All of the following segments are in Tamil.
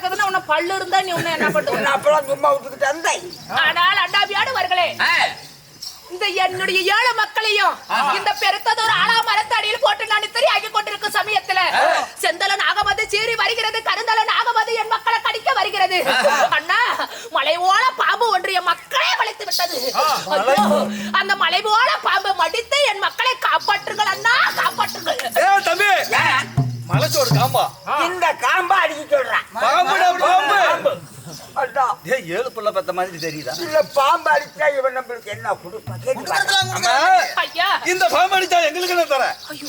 கிடக்குதுன்னா உன்னை பல்லு இருந்தா நீ உன்னை என்ன பண்ணுவ? நான் அப்பெல்லாம் சும்மா விட்டுக்கிட்டு வந்தேன். ஆனால் அண்டாபியாடுவர்களே இந்த என்னுடைய ஏழு மக்களையும் இந்த பெருத்ததொரு ஆலா மரத்தடியில் போட்டு நான் தெரியாகி கொண்டிருக்கும் சமயத்துல செந்தல நாகமது சீறி வருகிறது கருந்தல நாகமது என் மக்களை கடிக்க வருகிறது. அண்ணா மலை போல பாம்பு ஒன்று என் மக்களை வளைத்து விட்டது. அந்த மலை போல பாம்பு மடித்து என் மக்களை காப்பாற்றுங்கள் அண்ணா காப்பாற்றுங்கள். தம்பி. இந்த காம்பா அடிக்க சொல்றேன் பாம்புடா பாம்பு ஏய் ஏழு புள்ள பெத்த மாதிரி தெரியுதா? இல்ல பாம்பு அடிச்சா இவன் நம்மளுக்கு என்ன கொடுப்பான் இந்த பாம்பு அடிச்சா எங்களுக்கு என்ன தர? ஐயோ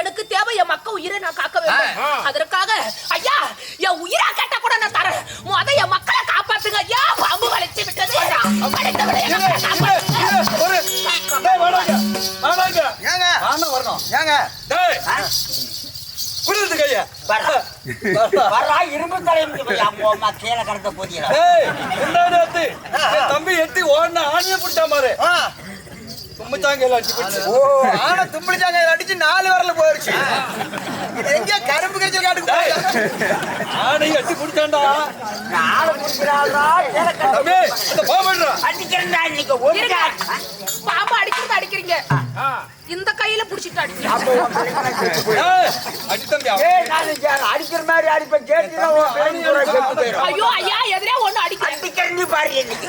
எனக்கு தேவை என் மக்க உயிரை நான் காக்க வேண்டும். அதற்காக ஐயா என் உயிரா கேட்ட கூட நான் தரேன். முத என் மக்களை காப்பாத்துங்க. ஐயா பாம்பு வளைச்சு விட்டது. வரணும். ஏங்க? டேய் குடுது கையா. வர்றா, இரும்பு அம்மா கீழே கடந்த போதியா தம்பி எத்தி ஓடுன ஆணியை பிடிச்சா மாரு எல்லாம் அடிச்சு ஓ ஆனா தும்பிடிச்சாங்க அடிச்சு நாலு வரல போயிருச்சு இது எங்க கரும்பு கழிச்சல் காட்டுக்கு. ஆணையை எத்தி பிடிச்சாண்டா நாலு கடந்த தம்பி இந்த பாம்புடா அடிக்கிறேன்டா இன்னைக்கு ஒரு. பாம்பு அடிக்கிறது அடிக்கிறீங்க இந்த கையில புடிச்சிட்டு அடிக்கிறீங்க அப்போ உன் பிள்ளைங்க செத்து போயிடும். ஏய் அடி தம்பி ஏய், நான் இங்க அடிக்கிற மாதிரி அடிப்பேன். ஐயோ ஐயா எதிரே ஒண்ணு அடிக்கிறேன் அடிக்கிறேன் நீ பாரு இன்னைக்கு.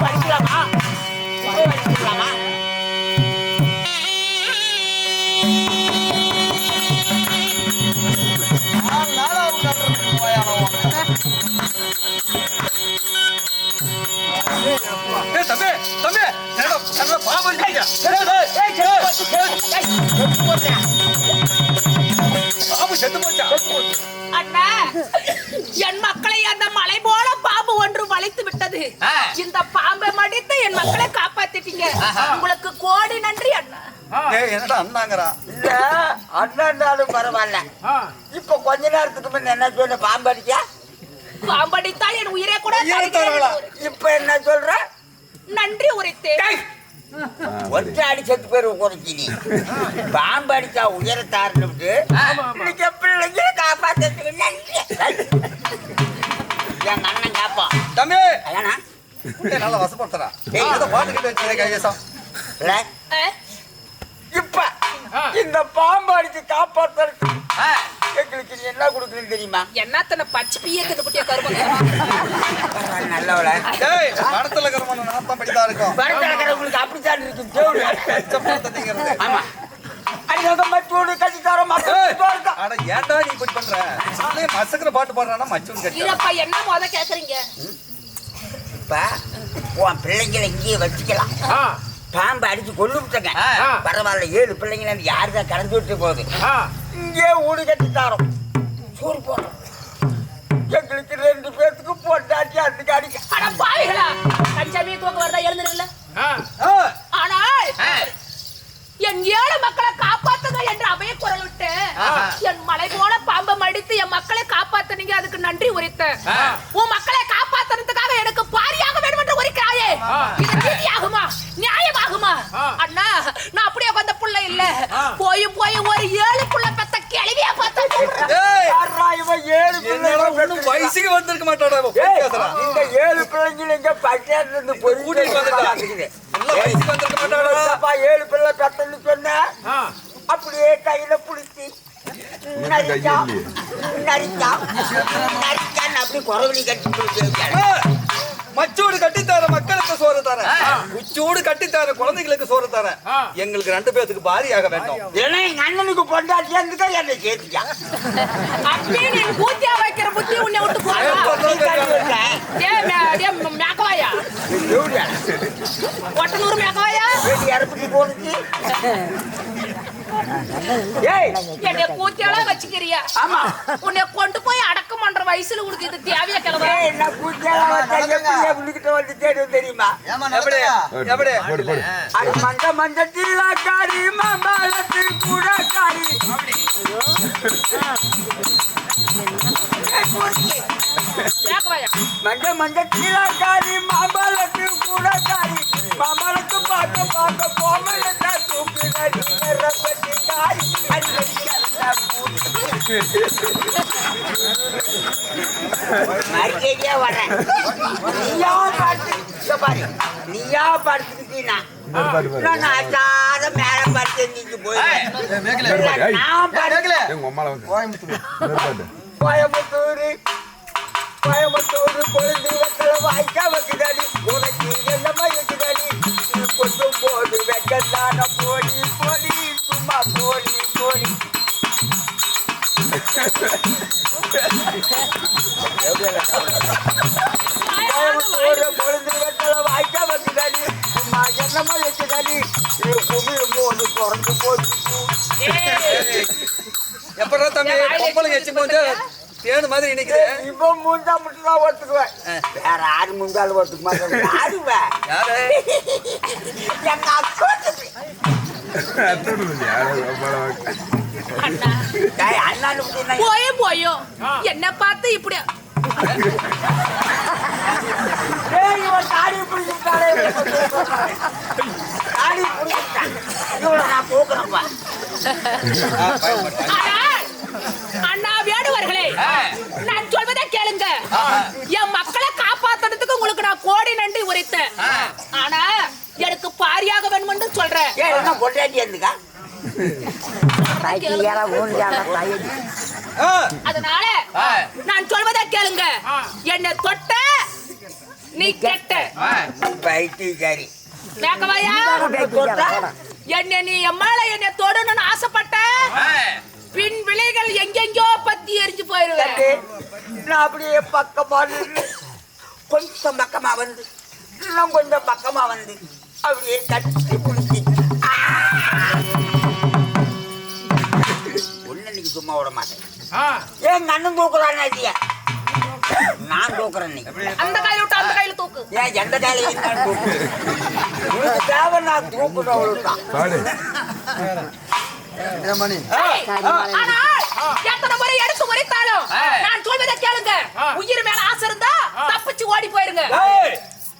படிக்கலாமா? செத்து போச்சா? அண்ணா என் மக்களை அந்த மலை போல பாம்பு ஒன்று வளைத்து விட்டது. இந்த பாம்பை மடித்து என் மக்களை காப்பாத்திட்டீங்க. உங்களுக்கு கோடி நன்றி அண்ணா. என்னடா அண்ணாங்கறா? இல்ல, அண்ணாண்டாலும் பரவாயில்ல. இப்ப கொஞ்ச நேரத்துக்கு முன்ன என்ன சொன்ன பாம்பு அடிச்சா பாம்படித்தால் என் உயிரை கூட இப்ப என்ன சொல்ற? நன்றி உரைத்தேன். ஒற்றை அடி செத்து பேர் உட்காந்து நீ. பாம்பு அடிச்சா உயரத்தாருன்னு பிள்ளைங்க காப்பாத்துறதுக்கு நன்றி. என் அண்ணன் காப்பான் தம்பி! நல்லா வசப்படுத்துறா இப்ப இந்த பாம்பு அடிச்சு காப்பாத்துறதுக்கு எங்களுக்கு நீ என்ன கொடுக்குறேன்னு தெரியுமா? என்னத்தனை பச்சை குட்டிய கருப்பங்க பரவாயில்ல, நல்லவள. நாத்தம் இருக்கும். பச்சை ஆமா ஏன்டா நீ இப்படி பண்ற? மசக்கிற பாட்டு பாடுறானா மச்சூன் கட்டி. என்ன முத கேக்குறீங்க? இப்ப உன் பிள்ளைங்களை இங்கேயே வச்சுக்கலாம். பாம்பு அடிச்சு கொண்டு விட்டுங்க பரவாயில்ல ஏழு பிள்ளைங்க யாருக்கா கலந்து விட்டு போகுது? இங்கே ஊடு கட்டி தரோம். சோறு போடுறோம். எங்களுக்கு ரெண்டு பேர்த்துக்கு போட்டாச்சு அதுக்கு அடிக்க. அட பாவிகளா. கஞ்சாமி தூக்க வரதா? ஆனால் என் ஏழு மக்களை காப்பாத்துங்க என்று அவைய குரல் விட்டு என் மலை போல பாம்பை மடித்து என் மக்களை காப்பாத்துனீங்க அதுக்கு நன்றி உரைத்தேன் உன் மக்களை காப்பாத்துறதுக்காக எனக்கு பாரியாக வேண்டும் என்று உரைக்கிறாயே இது நீதியாகுமா? நியாயமாகுமா? அண்ணா நான் அப்படியே வந்த புள்ள இல்ல. போய் போய் ஒரு ஏழு புள்ள பெத்த கிளவியா பார்த்தேன் வயசுக்கு வந்திருக்க மாட்டாடா இந்த ஏழு பிள்ளைங்க இங்க பக்கத்துல இருந்து கூட்டிட்டு வயசுக்கு வந்திருக்க மாட்டாடா அப்பா ஏழு பிள்ளை பெத்தன்னு சொன்ன? அப்படியே கையில புடிச்சு. நரிச்சா. நரிச்சா. நரிச்சான்னு அப்படி குறவழி கட்டி மச்சோடு கட்டித்தார சோறு தர உச்சோடு கட்டித்தார குழந்தைகளுக்கு சோறு தர எங்களுக்கு ரெண்டு பேத்துக்கு பாரியாக வேண்டும். ஏன்னா எங்க அண்ணனுக்கு பொண்டாட்டி இருந்துக்கா என்னை சேர்த்துக்கா அப்படியே நீ பூத்தியா வைக்கிற புத்தி உன்னை விட்டு மேக்கவாயா? ஒட்டனூர் போனுச்சு ஏய். என்னை கூத்தியாலாம் வச்சுக்கிறியா? ஆமா. உன்னை கொண்டு போய் அடக்கம் பண்ற வயசுல உனக்கு இது தேவையா கிளம்ப ஏய், என்ன விழுக்கிட்ட வந்து தேடும் தெரியுமா? எப்படி? எப்படி அது மண்ட மஞ்ச தீலாக்காரி மாம்பழத்து கூடக்காரி. மஞ்ச மஞ்ச தீலாக்காரி மாம்பழத்து கூடக்காரி. மாம்பழத்து பார்க்க பார்க்க கோமலத்தை தூக்குறாடி மரியாதையா வரேன் நீயா படுத்து பாரு. நீயா படுத்துக்கிட்டீனா நான். அசாத மேல படுத்து நீங்க போய் நான் படுக்கல கோயம்புத்தூர். கோயம்புத்தூர். கொழுந்து வெத்தல வாய்க்கா வைக்குதாடி. உனக்கு என்னமா இருக்குதாடி. நீ கொட்டும் போது வெக்கத்தான போடி போடி வாய்க்கா வைக்குதாடி சும்மா என்னமா நீ குமிழ் போது பிறந்து போச்சு எப்படா தம்பி பொம்பளைங்க எச்சு போது தேனு மாதிரி இன்னைக்கு இப்போ முந்தா மட்டும் தான் ஒத்துக்குவேன் வேற யாரு முந்தாலும் ஒத்துக்க மாட்டேன் யாருவேன் யாரு? எங்க போயே போயோ. என்ன பார்த்து இப்படி அண்ணா வேடுவர்களே நான் சொல்வதை கேளுங்க. என் மக்களை காப்பாத்துறதுக்கு உங்களுக்கு நான் கோடி நன்றி உரைத்தேன். ஆனா எனக்கு பாரியாக வேணும்னு சொல்றேன் ஏய், என்ன பொண்டாட்டி இருந்துக்கா? அதனால நான் சொல்வதை கேளுங்க. என்னை தொட்ட நீ கெட்ட. பைத்தியக்காரி. என்ன நீ என் மேல என்னை தொடணும்னு ஆசைப்பட்ட பின் விலைகள் எங்கெங்கோ பத்தி எரிஞ்சு போயிருவேன். நான் அப்படியே பக்கமா கொஞ்சம் பக்கமா வந்து இன்னும் கொஞ்சம் பக்கமா வந்து அப்படியே கட்டி பிடிச்சி நீங்க சும்மா விட மாட்டேன். ஏன் அண்ணன் தூக்குறான் ஐயா? நான் தூக்குறேன் நீ அந்த கையில விட்டு அந்த கையில தூக்கு. ஏன் எந்த காலையும் நான் தூக்கு? உனக்கு தேவை நான் ஆனால் எத்தனை முறை எடுத்து நான் சொல்வதை கேளுங்க. உயிர் மேல ஆசை இருந்தா தப்பிச்சு ஓடி போயிருங்க.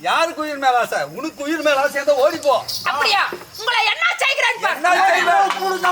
யாருக்கு உயிர் மேல ஆசை? உனக்கு உயிர் மேல ஆசை இருந்தா ஓடிப்போ அப்படியா? உங்களை என்ன செய்கிறேன் பார்.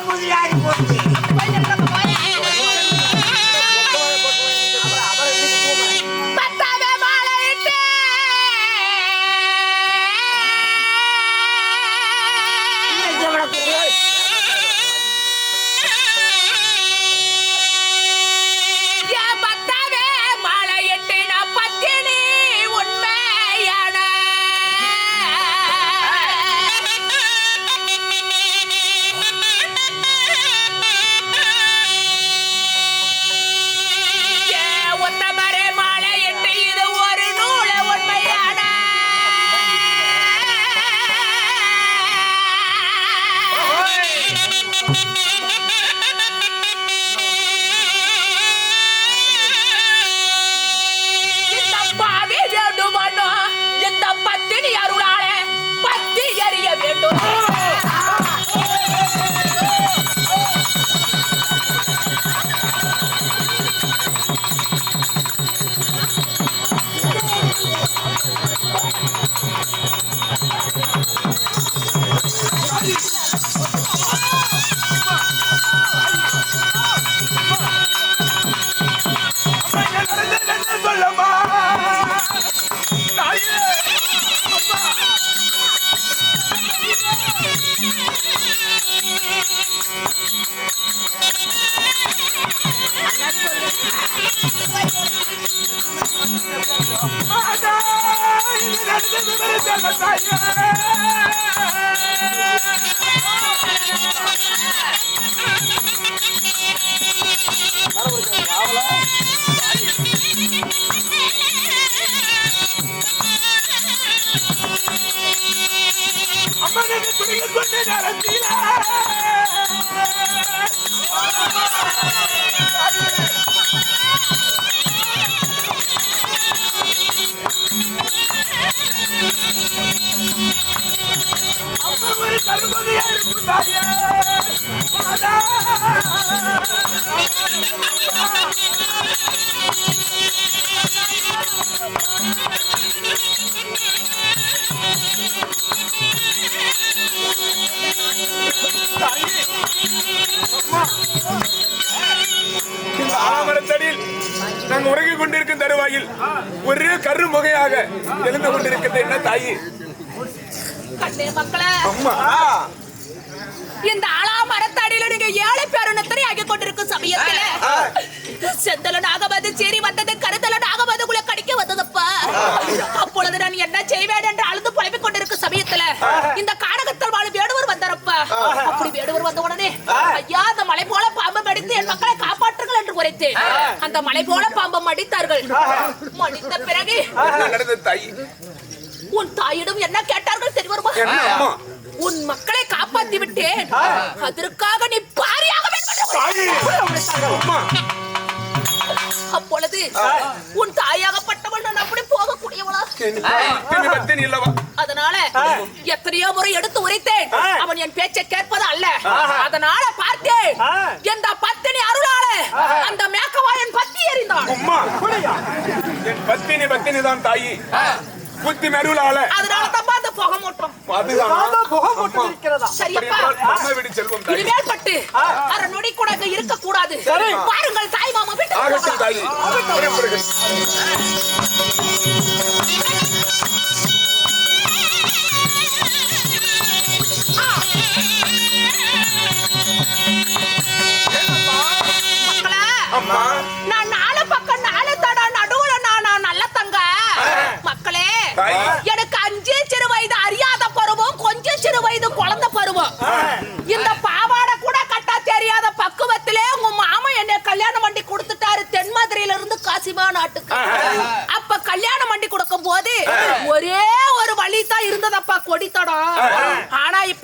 நாங்கள் உறங்கிக் கொண்டிருக்கும் ஒரே கரு முகையாக எழுந்து கொண்டிருக்கிறது என்ன தாயி? மக்களே. அம்மா. இந்த ஆலா மரத்தடியில நீங்க ஏழை பேருனத்தனை ஆகி கொண்டிருக்கும் சமயத்துல செந்தல நாகமது சீறி வந்தது கருத்தல நாகமதுக்குள்ள கடிக்க வந்ததப்பா. அப்பொழுது நான் என்ன செய்வேன் என்று அழுது புலம்பிக் கொண்டிருக்கும் சமயத்துல இந்த காடகத்தில் வாழும் வேடுவர் வந்தாரப்பா. அப்படி வேடுவர் வந்த உடனே ஐயா அந்த மலை போல பாம்பு மடித்து என் மக்களை காப்பாற்றுங்கள் என்று உரைத்தேன். அந்த மலை போல பாம்பை மடித்தார்கள். மடித்த பிறகு உன் தாயிடம் என்ன கேட்டார்கள் தெரியுமா? உன் மக்களை காப்பாத்தி விட்டேன். அதற்காக நீ பாரியாக அப்பொழுது உன் தாயாகப்பட்டவள் நான் அப்படி போகக்கூடியவளா? அதனால எத்தனையோ முறை எடுத்து உரைத்தேன். அவன் என் பேச்சை கேட்பது அல்ல. அதனால பார்த்தேன். இந்த பத்தினி அருளால அந்த மேக்கவாயன் பத்தி எறிந்தான் அம்மா. என் பத்தினி பத்தினி தான் தாயி புத்தி மெருளால. அதனால புகை மூட்டம் சரியப்பா செல்வம் தாயி. இனிமேல் பட்டு அரை நொடி கூட அங்க இருக்க கூடாது பாருங்கள் தாய். மாமா வீட்டுக்கு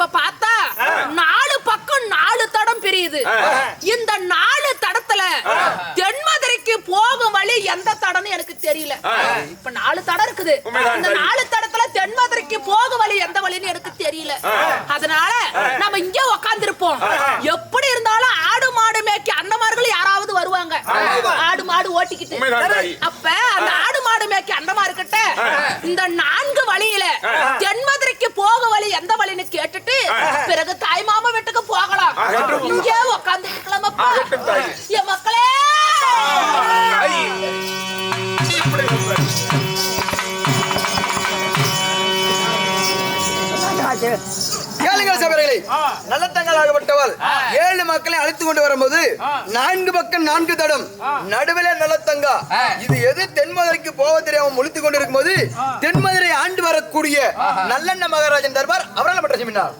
இப்ப பார்த்தா நாலு பக்கம் நாலு தடம் பிரியுது. இந்த நாலு தடத்துல தென்மதுரைக்கு போகும் வழி எந்த தடம்னு எனக்கு தெரியல. இப்ப நாலு தடம் இருக்குது. இந்த. நாலு தடத்துல தென்மதுரைக்கு போக வழி எந்த வழின்னு எனக்கு தெரியல. அதனால நம்ம இங்க உக்காந்துருப்போம். எப்படி இருந்தாலும் ஆடு மாடு மேய்க்க அண்ணமார்கள் யாராவது வருவாங்க. ஆடு மாடு ஓட்டிக்கிட்டு. அப்ப அந்த ஆடு மாடு மேய்க்க அண்ணமா இருக்கட்ட இந்த நான்கு வழியில தென்மதுரைக்கு போக வழி எந்த வழின்னு கேட்டுட்டு பிறகு தாய் மாமா வீட்டுக்கு போகலாம். இங்கே உக்காந்து இருக்கலாமப்பா. என் மக்களே! தாயி நல்லத்தங்கள் ஆகப்பட்டவள் ஏழு மக்களை அழைத்து கொண்டு வரும்போது நான்கு பக்கம் நான்கு தடம். நடுவிலே நல்லத்தங்கா இது எது? தென்மதுரைக்கு போக தெரியாம முழித்துக் கொண்டிருக்கும் போது தென்மதுரை ஆண்டு வரக்கூடிய நல்லெண்ண மகாராஜன் தர்பார் அவரால் பட்ட செமினார்